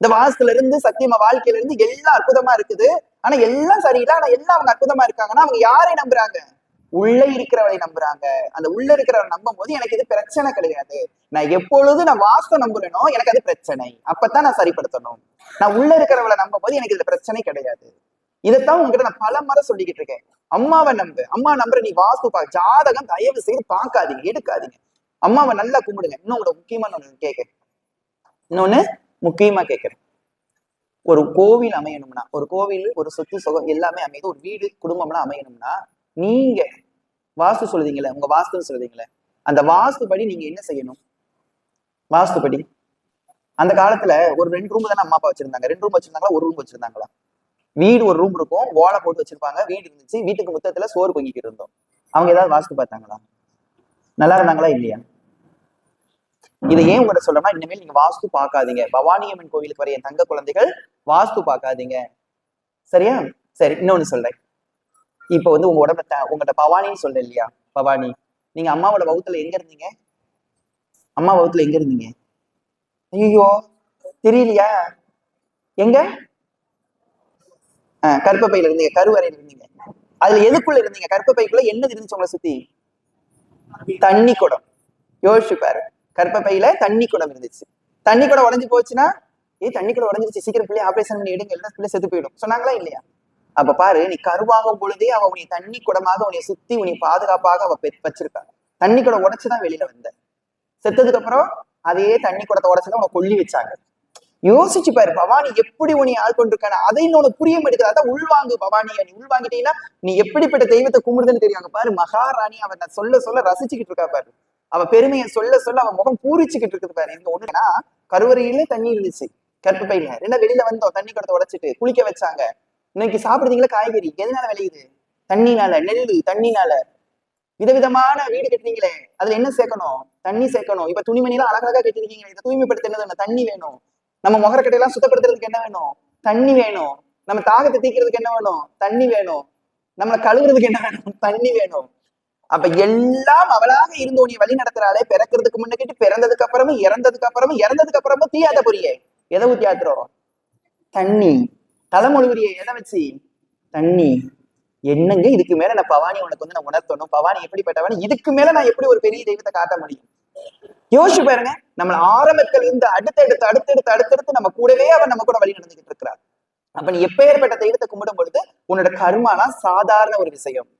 இந்த வாஸ்துல இருந்து சத்தியமா வாழ்க்கையில இருந்து எல்லாம் அற்புதமா இருக்குது. ஆனா எல்லாம் சரியில்லை. ஆனா எல்லாம் அவங்க அற்புதமா இருக்காங்கன்னா அவங்க யாரை நம்புறாங்க? உள்ள இருக்கிறவளை நம்புறாங்க. அந்த உள்ள இருக்கிறவரை நம்பும் போது எனக்கு இது பிரச்சனை கிடையாது. நான் எப்பொழுது நான் வாஸ்து நம்புறேனோ எனக்கு அது பிரச்சனை. அப்பதான் நான் சரிப்படுத்தணும். நான் உள்ள இருக்கிறவளை நம்பும் போது எனக்கு இதுல பிரச்சனை கிடையாது. இதைத்தான் உங்ககிட்ட நான் பல முறை சொல்லிக்கிட்டு இருக்கேன். அம்மாவை நம்பு. அம்மா நம்புற நீ வாஸ்து பா ஜாதகம் தயவு செய்து பார்க்காதீங்க. எடுக்காதீங்க. அம்மாவை நல்லா கும்பிடுங்க. இன்னும் உங்களோட முக்கியமான ஒண்ணு கேட்க இன்னொன்னு முக்கியமா கேட்கிறேன் ஒரு கோவில் அமையணும்னா ஒரு கோவில் ஒரு சொத்து சுகம் எல்லாமே அமையுது ஒரு வீடு குடும்பம்லாம் அமையணும்னா நீங்க வாஸ்து சொல்லுதீங்களே உங்க வாஸ்துன்னு சொல்லுதீங்களே அந்த வாஸ்துபடி நீங்க என்ன செய்யணும்? வாஸ்துபடி அந்த காலத்துல ஒரு ரெண்டு ரூம் தானே அம்மா அப்பா வச்சிருந்தாங்க. ரெண்டு ரூம் வச்சிருந்தாங்களா? ஒரு ரூம் வச்சிருந்தாங்களா? வீடு ஒரு ரூம் இருக்கும் ஓலை போட்டு வச்சிருப்பாங்க வீடு இருந்துச்சு வீட்டுக்கு முத்தத்துல சோறு பொங்கிட்டு இருந்தோம். அவங்க ஏதாவது வாஸ்து பார்த்தாங்களா? நல்லா இருந்தாங்களா? இல்லையா? இதை ஏன் உங்கள்ட்ட சொல்றேன்னா இனிமேல் நீங்க வாஸ்து பார்க்காதீங்க. பவானியம்மன் கோவிலுக்கு வர என் தங்க குழந்தைகள் வாஸ்து பார்க்காதீங்க. சரியா? சரி இன்னொன்னு சொல்றேன். இப்போ வந்து உங்க உடம்ப உங்கள்ட்ட பவானின்னு சொல்றேன் இல்லையா? பவானி. நீங்க அம்மாவோட வகுத்துல எங்க இருந்தீங்க? அம்மா வகுத்துல எங்க இருந்தீங்க? ஐயோ தெரியலையா? எங்க? கர்ப்பப்பையில இருந்தீங்க கருவறையில இருந்தீங்க. அதுல எதுக்குள்ள இருந்தீங்க? கர்ப்பப்பைக்குள்ள என்னது இருந்துச்சு உங்களை சுத்தி? தண்ணி குடம். யோசிச்சு பாரு. கர்ப்பப்பையில தண்ணி குடம் இருந்துச்சு. தண்ணி குடம் உடஞ்சு போச்சுன்னா ஏ தண்ணி குடம் உடஞ்சிருச்சு சீக்கிரம் பிள்ளை ஆபரேஷன் பண்ணி எடுங்க எல்லாம் பிள்ளை செத்து போயிடும். சொன்னாங்களா இல்லையா? அப்ப பாரு நீ கருவாகும் பொழுதே அவ உன்னை தண்ணி குடமாக உன்னை சுத்தி உன்னை பாதுகாப்பாக அவ பெ- வச்சிருக்காங்க தண்ணி குடம் உடைச்சுதான் வெளியில வந்த. செத்ததுக்கு அப்புறம் அதே தண்ணி குடத்தை உடச்சுதான் உனக்கு கொல்லி வச்சாங்க. யோசிச்சு பாரு பவானி எப்படி உன்னை ஆட்கொண்டிருக்கான அதை இன்னொன்னு புரிய மாட்டேங்குது. அதான் உள்வாங்கு பவானியா நீ உள்வாங்கிட்டீங்கன்னா நீ எப்படிப்பட்ட தெய்வத்தை கும்பிடுதுன்னு தெரியும். அங்க பாரு மகாராணி அவன் நான் சொல்ல சொல்ல ரசிச்சுக்கிட்டு இருக்கா பாரு. அவ பெருமையை சொல்ல சொல்ல அவன் முகம் பூரிச்சுக்கிட்டு இருக்குது பாரு. இந்த ஒண்ணுனா கருவறையில தண்ணி இருந்துச்சு. கற்பப்பையில ரெண்டா வெளியில வந்தோம். தண்ணி குடத்தை உடைச்சிட்டு குளிக்க வச்சாங்க. இன்னைக்கு சாப்பிடுறீங்களா காய்கறி. எதனால விளையுது தண்ணினால நெல்லு தண்ணினால. விதவிதமான வீடு கட்டுறீங்களே அதுல என்ன சேர்க்கணும்? தண்ணி சேர்க்கணும். இப்ப துணிமணி எல்லாம் அழகழகா கட்டிருக்கீங்களே இதை தூய்மைப்படுத்த என்ன தண்ணி வேணும். நம்ம முகரக்கட்டையெல்லாம் சுத்தப்படுத்துறதுக்கு என்ன வேணும்? தண்ணி வேணும். நம்ம தாகத்தை தீக்கிறதுக்கு என்ன வேணும்? தண்ணி வேணும். நம்மளை கழுவுறதுக்கு என்ன வேணும்? தண்ணி வேணும். அப்ப எல்லாம் அவளாக இருந்து உன்னை வழி நடத்துறாளே. பிறக்கிறதுக்கு முன்னக்கிட்டு பிறந்ததுக்கு அப்புறமும் இறந்ததுக்கு அப்புறமும் இறந்ததுக்கு அப்புறமும் தீயாத பொரியே. எதை ஊத்தி ஆத்துறோம்? தண்ணி. தலைமொழிவுரிய எதை வச்சு? தண்ணி. என்னங்க இதுக்கு மேல நான் பவானி உனக்கு வந்து நான் உணர்த்தணும்? பவானி எப்படிப்பட்டவன்? இதுக்கு மேல நான் எப்படி ஒரு பெரிய தெய்வத்தை காட்ட முடியும்? யோசிச்சு பாருங்க நம்மள ஆரம்பத்தில் இருந்து அடுத்தடுத்து அடுத்தடுத்து அடுத்தடுத்து நம்ம கூடவே அவன் நம்ம கூட வழி நடந்துகிட்டு இருக்கிறார் அப்ப நீ எப்பேற்பட்ட தெய்வத்தை கும்பிடும் பொழுது உன்னோட கர்மாலாம் சாதாரண ஒரு விஷயம்.